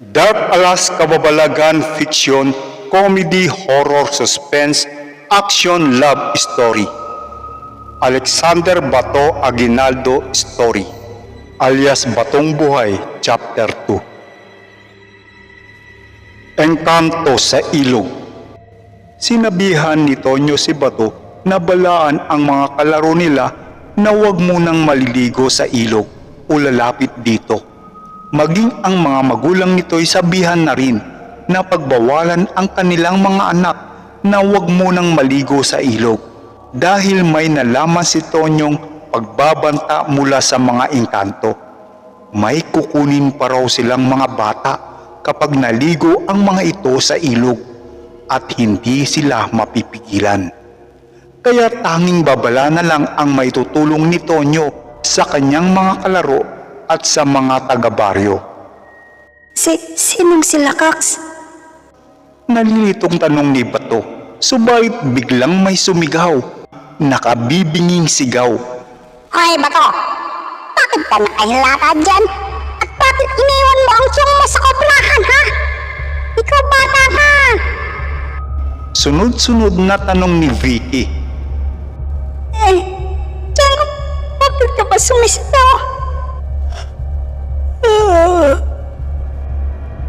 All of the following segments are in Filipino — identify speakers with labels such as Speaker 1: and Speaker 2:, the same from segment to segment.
Speaker 1: Dark Alas Kababalagan Fiction, Comedy, Horror, Suspense, Action, Love Story. Alexander Bato Aguinaldo Story, alias Batong Buhay, Chapter 2. Engkanto sa Ilog Sinabihan ni Tonyo si Bato na balaan ang mga kalaro nila na huwag munang maliligo sa ilog o lalapit dito. Maging ang mga magulang nito'y sabihan na rin na pagbawalan ang kanilang mga anak na huwag munang maligo sa ilog dahil may nalaman si Tonyong pagbabanta mula sa mga engkanto. May kukunin pa raw silang mga bata kapag naligo ang mga ito sa ilog at hindi sila mapipigilan. Kaya tanging babala na lang ang may tutulong ni Tonyo sa kanyang mga kalaro at sa mga taga-baryo.
Speaker 2: Si, sinong sila, Kax?
Speaker 1: Nalilitong tanong ni Bato, subalit biglang may sumigaw. Nakabibinging sigaw.
Speaker 3: Hoy, Bato! Bakit ka nakahilata dyan? At bakit iniwan mo ang tiyong mo sa kobrahan, ha? Ikaw bata ka!
Speaker 1: Sunod-sunod na tanong ni Vicky.
Speaker 2: Eh, Diyan, bakit ka ba sumisigaw?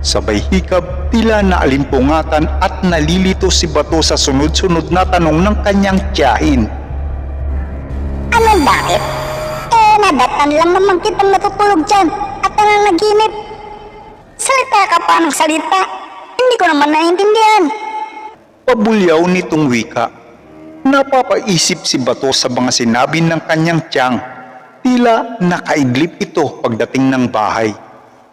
Speaker 1: Sabay hikab, tila naalimpungatan at nalilito si Bato sa sunod-sunod na tanong ng kanyang tiyahin.
Speaker 3: Ano bakit? Eh, nadatan lang naman kitang natutulog dyan at nananaginip. Salita ka pa ng salita. Hindi ko naman naiintindihan.
Speaker 1: Pabulyaw nitong wika. Napapaisip si Bato sa mga sinabi ng kanyang tiyang. Tila nakaidlip ito pagdating ng bahay.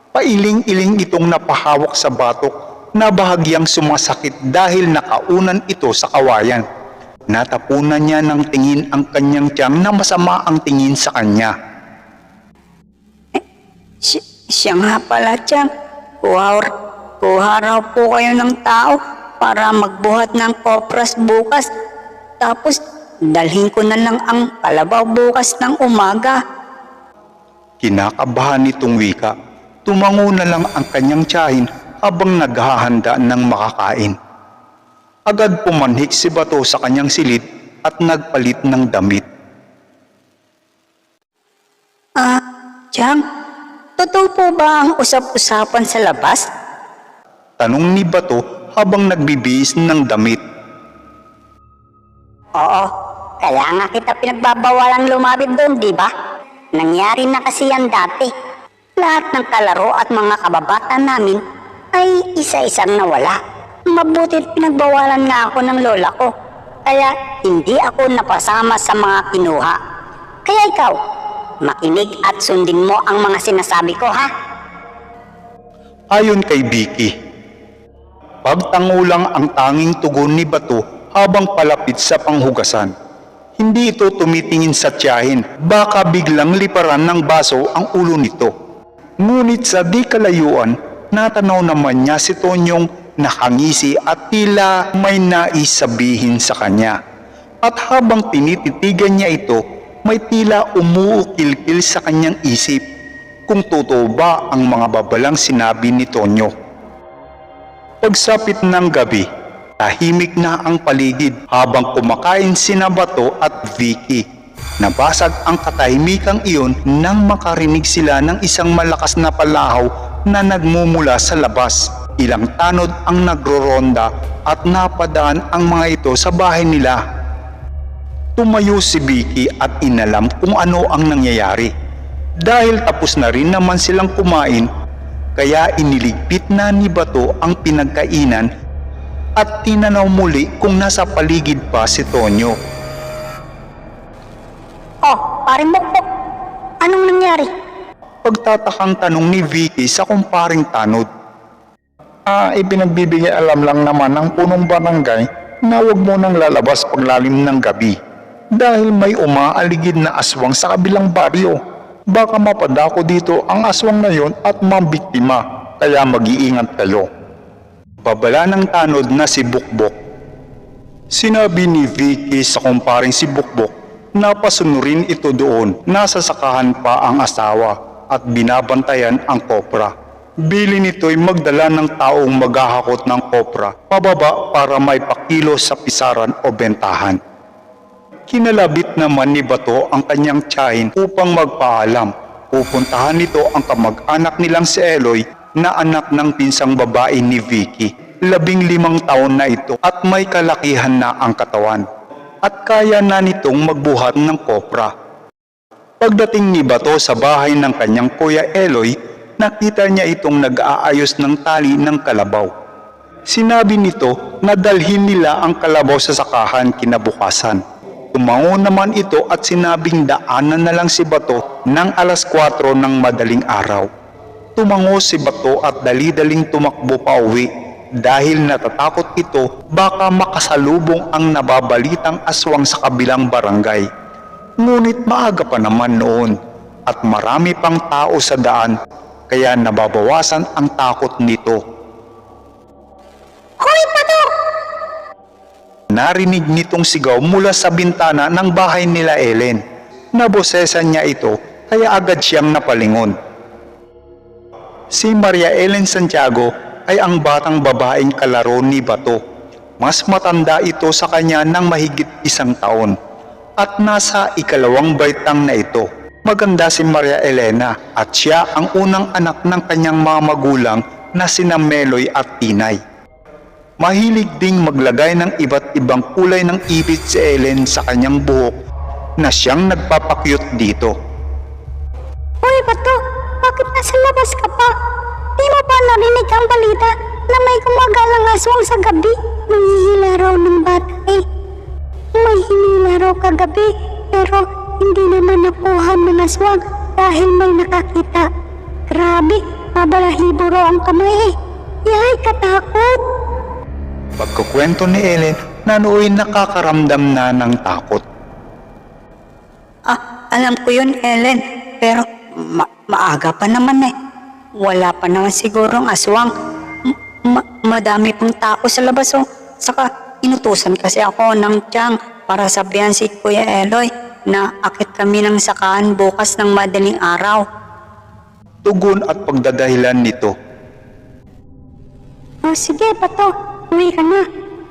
Speaker 1: Pailing-iling itong napahawak sa batok na bahagyang sumasakit dahil nakaunan ito sa kawayan. Natapunan niya ng tingin ang kanyang tiyang na masama ang tingin sa kanya.
Speaker 2: si, siya nga pala, Tiyang. Kuha, kuha raw po kayo ng tao para magbuhat ng kopras bukas. Tapos, dalhin ko na lang ang kalabaw bukas ng umaga.
Speaker 1: Kinakabahan nitong wika. Tumango na lang ang kanyang tiyahin habang naghahanda ng makakain. Agad pumanhik si Bato sa kanyang silid at nagpalit ng damit.
Speaker 2: Ah, Tiyang, totoo po ba ang usap-usapan sa labas?
Speaker 1: Tanong ni Bato habang nagbibihis ng damit.
Speaker 3: Oo, kaya nga kita pinagbabawalang lumapit doon, di ba? Nangyari na kasi yan dati. Lahat ng kalaro at mga kababata namin ay isa-isang nawala. Mabutit pinagbawalan nga ako ng lola ko. Kaya hindi ako napasama sa mga kinuha. Kaya ikaw, makinig at sundin mo ang mga sinasabi ko ha.
Speaker 1: Ayon kay Vicky, pagtango lang ang tanging tugon ni Bato habang palapit sa panghugasan. Hindi ito tumitingin sa tiyahin, baka biglang liparan ng baso ang ulo nito. Ngunit sa di kalayuan, natanaw naman niya si Tonyong nakangisi at tila may nais sabihin sa kanya. At habang tinititigan niya ito, may tila umuukil-kil sa kanyang isip kung totoo ba ang mga babalang sinabi ni Tonyo. Pagsapit ng gabi, tahimik na ang paligid habang kumakain sina Bato at Vicky. Nabasag ang katahimikang iyon nang makarinig sila ng isang malakas na palahaw na nagmumula sa labas. Ilang tanod ang nagroronda at napadaan ang mga ito sa bahay nila. Tumayo si Vicky at inalam kung ano ang nangyayari. Dahil tapos na rin naman silang kumain, kaya iniligpit na ni Bato ang pinagkainan at tinanaw muli kung nasa paligid pa si Tonyo.
Speaker 3: Paring bukbok. Anong nangyari?
Speaker 1: Pagtatakang tanong ni Vicky sa kumparing tanod. Ah, ipinagbibigay alam lang naman ng punong barangay na huwag mo nang lalabas paglalim ng gabi. Dahil may umaaligid na aswang sa kabilang baryo. Baka mapadako dito ang aswang na yon at mambiktima, kaya mag-iingat kayo. Babala ng tanod na si Bukbok. Sinabi ni Vicky sa kumparing si Bukbok na pasunurin ito doon nasa sakahan pa ang asawa at binabantayan ang kopra. Bili nito'y magdala ng taong maghahakot ng kopra pababa para may pakilo sa pisaran o bentahan. Kinalabit naman ni Bato ang kanyang tiyahin upang magpaalam. Pupuntahan nito ang kamag-anak nilang si Eloy na anak ng pinsang babae ni Vicky. Labing limang taon na ito at may kalakihan na ang katawan. At kaya na nitong magbuhat ng kopra. Pagdating ni Bato sa bahay ng kanyang kuya Eloy, nakita niya itong nag-aayos ng tali ng kalabaw. Sinabi nito na dalhin nila ang kalabaw sa sakahan kinabukasan. Tumango naman ito at sinabing daanan na lang si Bato ng alas 4 ng madaling araw. Tumango si Bato at dali-daling tumakbo pa uwi dahil natatakot ito baka makasalubong ang nababalitang aswang sa kabilang barangay. Ngunit maaga pa naman noon at marami pang tao sa daan kaya nababawasan ang takot nito.
Speaker 3: Hoy, Bato!
Speaker 1: Narinig nitong sigaw mula sa bintana ng bahay nila Ellen. Nabosesan niya ito kaya agad siyang napalingon. Si Maria Ellen Santiago ay ang batang babaeng kalaro ni Bato. Mas matanda ito sa kanya ng mahigit isang taon at nasa ikalawang baitang na ito. Maganda si Maria Elena at siya ang unang anak ng kanyang mga magulang na sina Meloy at Tinay. Mahilig ding maglagay ng iba't ibang kulay ng ipit si Ellen sa kanyang buhok na siyang nagpapakyut dito.
Speaker 3: Hoy, Bato! Bakit nasa labas ka pa? Mo ba narinig ang balita na may gumagalang aswang sa gabi? Nangihila raw ng bata eh. May hinila raw kagabi, pero hindi naman nakuha ng aswang dahil may nakakita. Grabe, mabalahibo raw ang kamay eh. Yay, katakot!
Speaker 1: Pagkukwento ni Ellen na nooy nakakaramdam na ng takot.
Speaker 2: Ah, alam ko yun, Ellen. Pero ma- maaga pa naman eh. Wala pa naman sigurong aswang. M- ma- madami pang tao sa labas oh. Saka inutusan kasi ako ng tiyang para sabihan si Kuya Eloy na akit kami ng sakahan bukas ng madaling araw.
Speaker 1: Tugon at pagdadahilan nito.
Speaker 3: O sige, Bato, uwi ka na.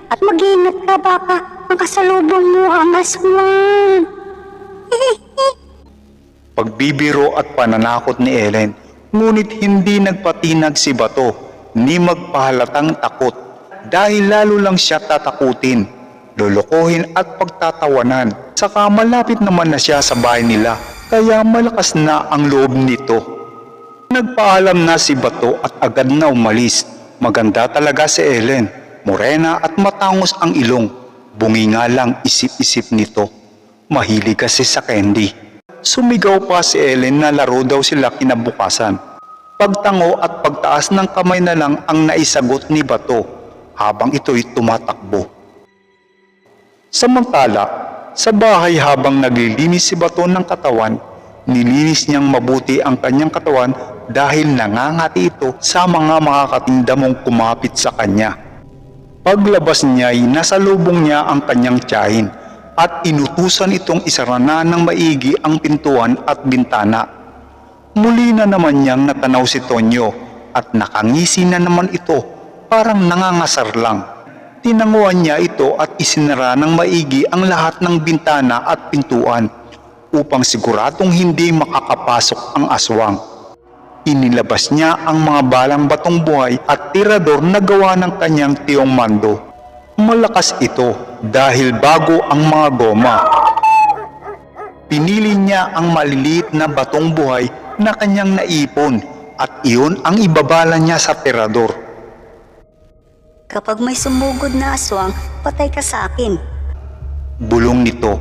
Speaker 3: At mag-iingat ka baka makasalubong mo ang aswang.
Speaker 1: Pagbibiro at pananakot ni Ellen, ngunit hindi nagpatinag si Bato ni magpahalatang takot dahil lalo lang siya tatakutin, lulukohin at pagtatawanan. Saka malapit naman na siya sa bahay nila kaya malakas na ang loob nito. Nagpaalam na si Bato at agad na umalis. Maganda talaga si Ellen, morena at matangos ang ilong. Bungi nga lang isip-isip nito. Mahilig kasi sa candy. Sumigaw pa si Ellen na laro daw sila kinabukasan. Pagtango at pagtaas ng kamay na lang ang naisagot ni Bato habang ito'y tumatakbo. Samantala, sa bahay habang naglilinis si Bato ng katawan, nilinis niyang mabuti ang kanyang katawan dahil nangangati ito sa mga makakatinda mong kumapit sa kanya. Paglabas niya ay nasalubong niya ang kanyang tiyahin at inutusan itong isarana ng maigi ang pintuan at bintana. Muli na naman niyang natanaw si Tonyo at nakangisi na naman ito parang nangangasar lang. Tinanguan niya ito at isinara ng maigi ang lahat ng bintana at pintuan upang siguradong hindi makakapasok ang aswang. Inilabas niya ang mga balang batong buhay at tirador na gawa ng kanyang tiyong mando. Malakas ito dahil bago ang mga goma. Pinili niya ang maliliit na batong buhay na kanyang naipon at iyon ang ibabala niya sa tirador.
Speaker 2: Kapag may sumugod na aswang, patay ka sa akin.
Speaker 1: Bulong nito.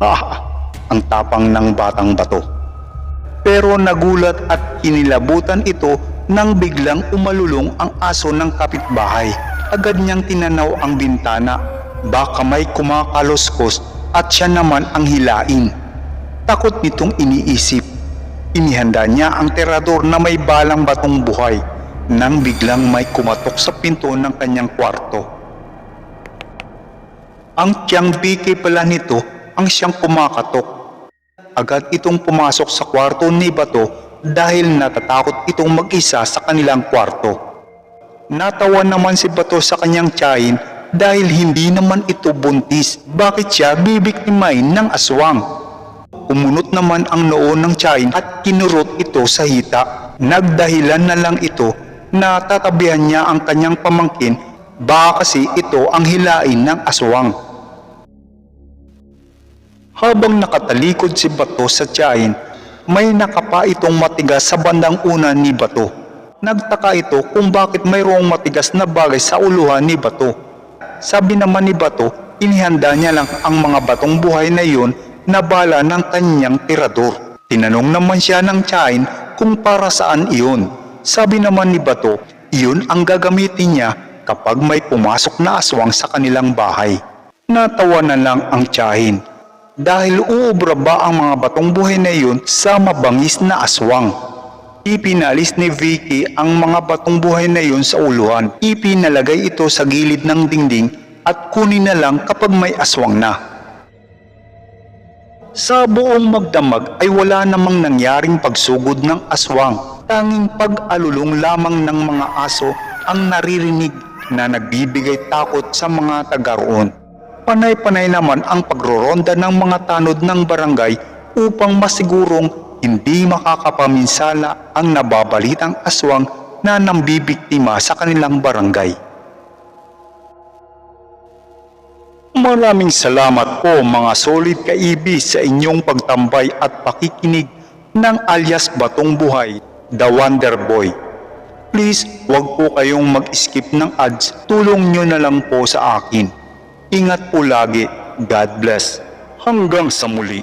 Speaker 1: Ah, ang tapang ng batang bato. Pero nagulat at kinilabutan ito nang biglang umalulong ang aso ng kapitbahay. Agad niyang tinanaw ang bintana. Baka may kumakaloskos at siya naman ang hilain. Takot nitong iniisip. Inihanda niya ang terador na may balang batong buhay nang biglang may kumatok sa pinto ng kanyang kwarto. Ang tiyang biki pala nito ang siyang kumakatok. Agad itong pumasok sa kwarto ni Bato dahil natatakot itong mag-isa sa kanilang kwarto. Natawa naman si Bato sa kanyang tiyahin dahil hindi naman ito buntis. Bakit siya bibiktimain ng aswang? Umunot naman ang noo ng tiyahin at kinurot ito sa hita. Nagdahilan na lang ito na tatabihan niya ang kanyang pamangkin baka kasi ito ang hilain ng aswang. Habang nakatalikod si Bato sa tiyahin, may nakapa itong matigas sa bandang una ni Bato. Nagtaka ito kung bakit mayroong matigas na bagay sa uluhan ni Bato. Sabi naman ni Bato, inihanda niya lang ang mga batong buhay na iyon na bala ng kanyang tirador. Tinanong naman siya ng tiyahin kung para saan iyon. Sabi naman ni Bato, iyon ang gagamitin niya kapag may pumasok na aswang sa kanilang bahay. Natawa na lang ang tiyahin dahil uubra ba ang mga batong buhay na iyon sa mabangis na aswang. Ipinalis ni Vicky ang mga batong buhay na iyon sa uluhan. Ipinalagay ito sa gilid ng dingding at kunin na lang kapag may aswang na. Sa buong magdamag ay wala namang nangyaring pagsugod ng aswang. Tanging pag-alulong lamang ng mga aso ang naririnig na nagbibigay takot sa mga taga roon. Panay-panay naman ang pagroronda ng mga tanod ng barangay upang masigurong hindi makakapaminsala ang nababalitang aswang na nambibiktima sa kanilang barangay. Maraming salamat po mga solid kaibis sa inyong pagtambay at pakikinig ng alias Batong Buhay, The Wonder Boy. Please, huwag po kayong mag-skip ng ads. Tulong nyo na lang po sa akin. Ingat po lagi. God bless. Hanggang sa muli.